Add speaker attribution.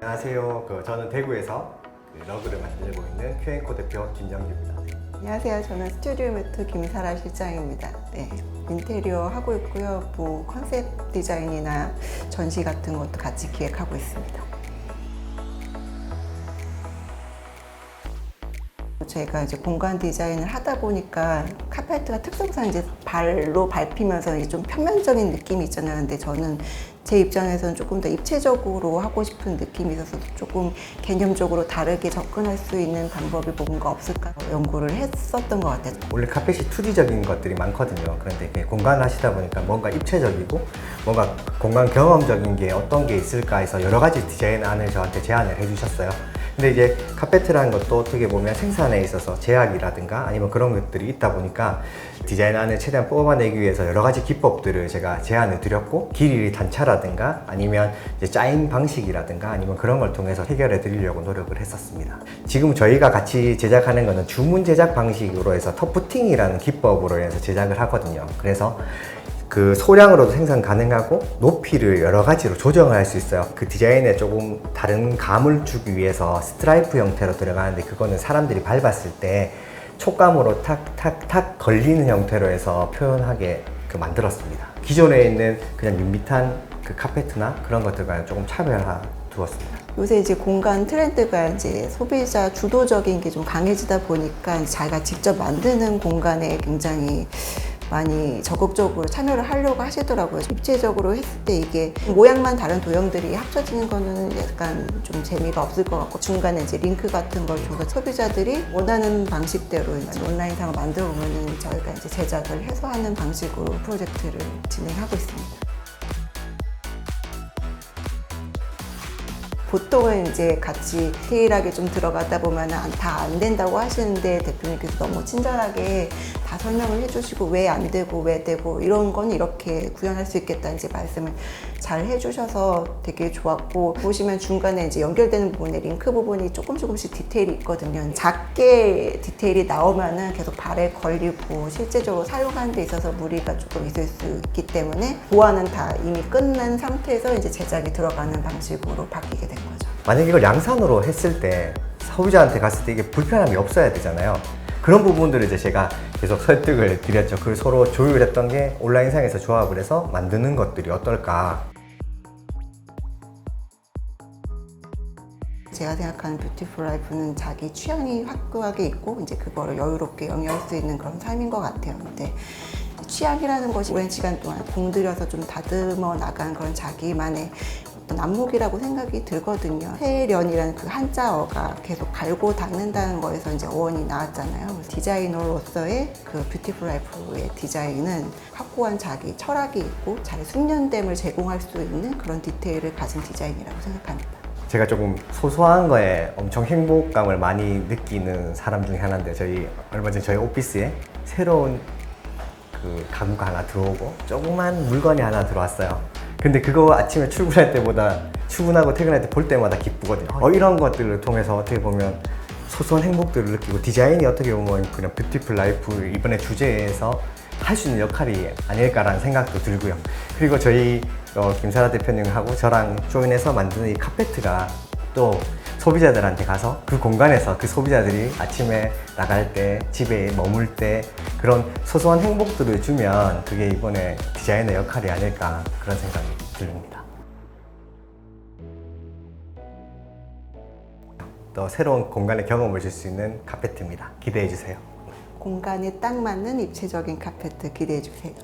Speaker 1: 안녕하세요. 그 저는 대구에서 그 러그를 만들고 있는 큐앤코 대표 김정규입니다.
Speaker 2: 안녕하세요. 저는 스튜디오 매트 김사라 실장입니다. 네, 인테리어 하고 있고요. 뭐 컨셉 디자인이나 전시 같은 것도 같이 기획하고 있습니다. 제가 이제 공간 디자인을 하다 보니까 카페트가 특성상 이제 발로 밟히면서 이제 좀 평면적인 느낌이 있잖아요. 근데 저는 제 입장에서는 조금 더 입체적으로 하고 싶은 느낌이 있어서 조금 개념적으로 다르게 접근할 수 있는 방법이 뭔가 없을까 연구를 했었던 것 같아요.
Speaker 1: 원래 카펫이 투지적인 것들이 많거든요. 그런데 공간을 하시다 보니까 뭔가 입체적이고 뭔가 공간 경험적인 게 어떤 게 있을까 해서 여러 가지 디자인안을 저한테 제안을 해주셨어요. 근데 이제 카페트라는 것도 어떻게 보면 생산에 있어서 제약이라든가 아니면 그런 것들이 있다 보니까 디자인안을 최대한 뽑아내기 위해서 여러 가지 기법들을 제가 제안을 드렸고 길이 단차라든가 아니면 이제 짜임 방식이라든가 아니면 그런 걸 통해서 해결해 드리려고 노력을 했었습니다. 지금 저희가 같이 제작하는 거는 주문 제작 방식으로 해서 터프팅이라는 기법으로 해서 제작을 하거든요. 그래서 그 소량으로도 생산 가능하고 높이를 여러 가지로 조정할 수 있어요. 그 디자인에 조금 다른 감을 주기 위해서 스트라이프 형태로 들어가는데 그거는 사람들이 밟았을 때 촉감으로 탁탁탁 걸리는 형태로 해서 표현하게 그 만들었습니다. 기존에 있는 그냥 밋밋한 그 카페트나 그런 것들과 조금 차별화 두었습니다.
Speaker 2: 요새 이제 공간 트렌드가 이제 소비자 주도적인 게 좀 강해지다 보니까 자기가 직접 만드는 공간에 굉장히 많이 적극적으로 참여를 하려고 하시더라고요. 입체적으로 했을 때 이게 모양만 다른 도형들이 합쳐지는 거는 약간 좀 재미가 없을 것 같고 중간에 이제 링크 같은 걸 줘서 소비자들이 원하는 방식대로 온라인상을 만들어 보면은 저희가 이제 제작을 해서 하는 방식으로 프로젝트를 진행하고 있습니다. 보통은 이제 같이 디테일하게 좀 들어가다 보면 다 안 된다고 하시는데 대표님께서 너무 친절하게 다 설명을 해주시고 왜 안 되고 왜 되고 이런 건 이렇게 구현할 수 있겠다 이제 말씀을 잘 해주셔서 되게 좋았고 보시면 중간에 이제 연결되는 부분에 링크 부분이 조금 조금씩 디테일이 있거든요. 작게 디테일이 나오면은 계속 발에 걸리고 실제적으로 사용하는 데 있어서 무리가 조금 있을 수 있기 때문에 보완은 다 이미 끝난 상태에서 이제 제작이 들어가는 방식으로 바뀌게 된 거죠.
Speaker 1: 만약에 이걸 양산으로 했을 때 소비자한테 갔을 때 이게 불편함이 없어야 되잖아요. 그런 부분들을 이제 제가 계속 설득을 드렸죠. 그 서로 조율했던 게 온라인상에서 조합을 해서 만드는 것들이 어떨까.
Speaker 2: 제가 생각하는 뷰티풀 라이프는 자기 취향이 확고하게 있고 이제 그거를 여유롭게 영위할 수 있는 그런 삶인 것 같아요. 근데 취향이라는 것이 오랜 시간 동안 공들여서 좀 다듬어 나간 그런 자기만의 어떤 안목이라고 생각이 들거든요. 세련이라는 그 한자어가 계속 갈고 닦는다는 거에서 이제 어원이 나왔잖아요. 디자이너로서의 그 뷰티풀 라이프의 디자인은 확고한 자기 철학이 있고 잘 숙련됨을 제공할 수 있는 그런 디테일을 가진 디자인이라고 생각합니다.
Speaker 1: 제가 조금 소소한 거에 엄청 행복감을 많이 느끼는 사람 중에 하나인데 저희 얼마 전에 저희 오피스에 새로운 그 가구가 하나 들어오고 조그만 물건이 하나 들어왔어요. 근데 그거 아침에 출근할 때보다 출근하고 퇴근할 때 볼 때마다 기쁘거든요. 어, 이런 것들을 통해서 어떻게 보면 소소한 행복들을 느끼고 디자인이 어떻게 보면 그냥 뷰티풀 라이프 이번에 주제에서 할 수 있는 역할이 아닐까라는 생각도 들고요. 그리고 저희 어, 김사라 대표님하고 저랑 조인해서 만드는 이 카페트가 또 소비자들한테 가서 그 공간에서 그 소비자들이 아침에 나갈 때 집에 머물 때 그런 소소한 행복들을 주면 그게 이번에 디자인의 역할이 아닐까 그런 생각이 듭니다. 또 새로운 공간의 경험을 줄 수 있는 카페트입니다. 기대해 주세요.
Speaker 2: 공간에 딱 맞는 입체적인 카페트 기대해 주세요.